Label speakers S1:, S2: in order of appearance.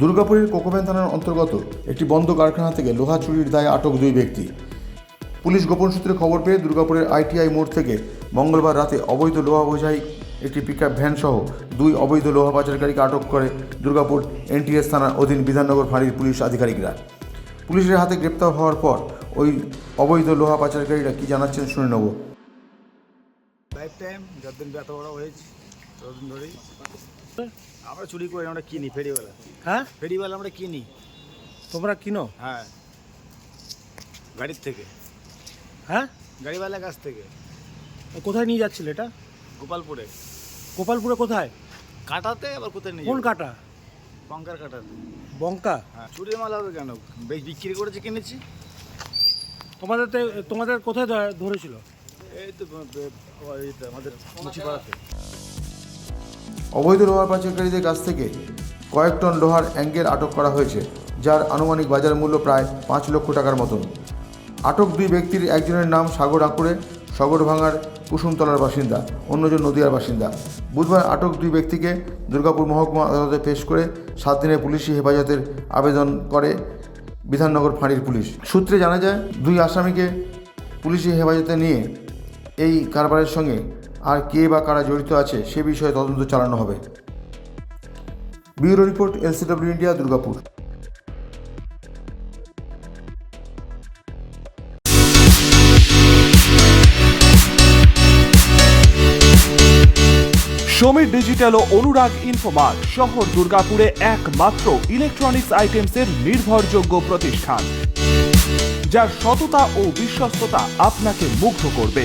S1: দুর্গাপুরের কোকোভ্যান থানার অন্তর্গত একটি বন্ধ কারখানা থেকে লোহা চুরির দায়ে আটক দুই ব্যক্তি। পুলিশ গোপন সূত্রে খবর পেয়ে দুর্গাপুরের আইটিআই মোড় থেকে মঙ্গলবার রাতে অবৈধ লোহা বোঝাই একটি পিকআপ ভ্যান সহ দুই অবৈধ লোহা পাচারকারীকে আটক করে দুর্গাপুর এনটিএস থানার অধীন বিধাননগর ফাঁড়ির পুলিশ আধিকারিকরা। পুলিশের হাতে গ্রেপ্তার হওয়ার পর ওই অবৈধ লোহা পাচারকারীরা কি জানাচ্ছেন শুনে নেব।
S2: লাইফ টাইম যতদিন ব্যথা বড় হয়েছে ততদিন ধরেই আমরা চুরি করি আমরা কিনি ফেরিওয়ালা।
S3: হ্যাঁ?
S2: ফেরিওয়ালা আমরা কিনি।
S3: তোমরা কিনো?
S2: হ্যাঁ। গাড়ির থেকে।
S3: হ্যাঁ?
S2: গাড়িওয়ালার কাছ থেকে।
S3: কোথায় নিয়ে যাচ্ছিল এটা?
S2: গোপালপুরে।
S3: গোপালপুরে কোথায়?
S2: কাটাতে আবার কোথায় নিয়ে
S3: কোন
S2: যাব?
S3: কাটা?
S2: পঙ্কার কাটাতে।
S3: বঙ্কা
S2: হ্যাঁ চুরির মাল হবে কেন? বেশ বিক্রি করেছে কিনেছি।
S3: তোমাদের তে- তোমাদের কোথায় ধ- ধরেছিল?
S2: এই তো ব- ব- ওই তো আমাদের মুচিপাড়াতে।
S1: অবৈধ লোহার পাচারকারীদের কাছ থেকে কয়েক টন লোহার অ্যাঙ্গেল আটক করা হয়েছে, যার আনুমানিক বাজার মূল্য প্রায় পাঁচ লক্ষ টাকার মতন। আটক দুই ব্যক্তির একজনের নাম সাগর আঁকুড়ে, সগরভাঙার কুসুমতলার বাসিন্দা, অন্যজন নদিয়ার বাসিন্দা। বুধবার আটক দুই ব্যক্তিকে দুর্গাপুর মহকুমা আদালতে পেশ করে সাত দিনের পুলিশি হেফাজতের আবেদন করে বিধাননগর ফাঁড়ির পুলিশ। সূত্রে জানা যায়, দুই আসামিকে পুলিশি হেফাজতে নিয়ে এই কারবারের সঙ্গে আর কে বা কারা জড়িত আছে সে বিষয়ে তদন্ত চালানো হবে। Bureau report, LCW India, Durgapur.
S4: Samir digital ও অনুরাগ ইনফোমার্ট শহর দুর্গাপুরে একমাত্র ইলেকট্রনিক্স আইটেমসের নির্ভরযোগ্য প্রতিষ্ঠান, যার সততা ও বিশ্বস্ততা আপনাকে মুগ্ধ করবে।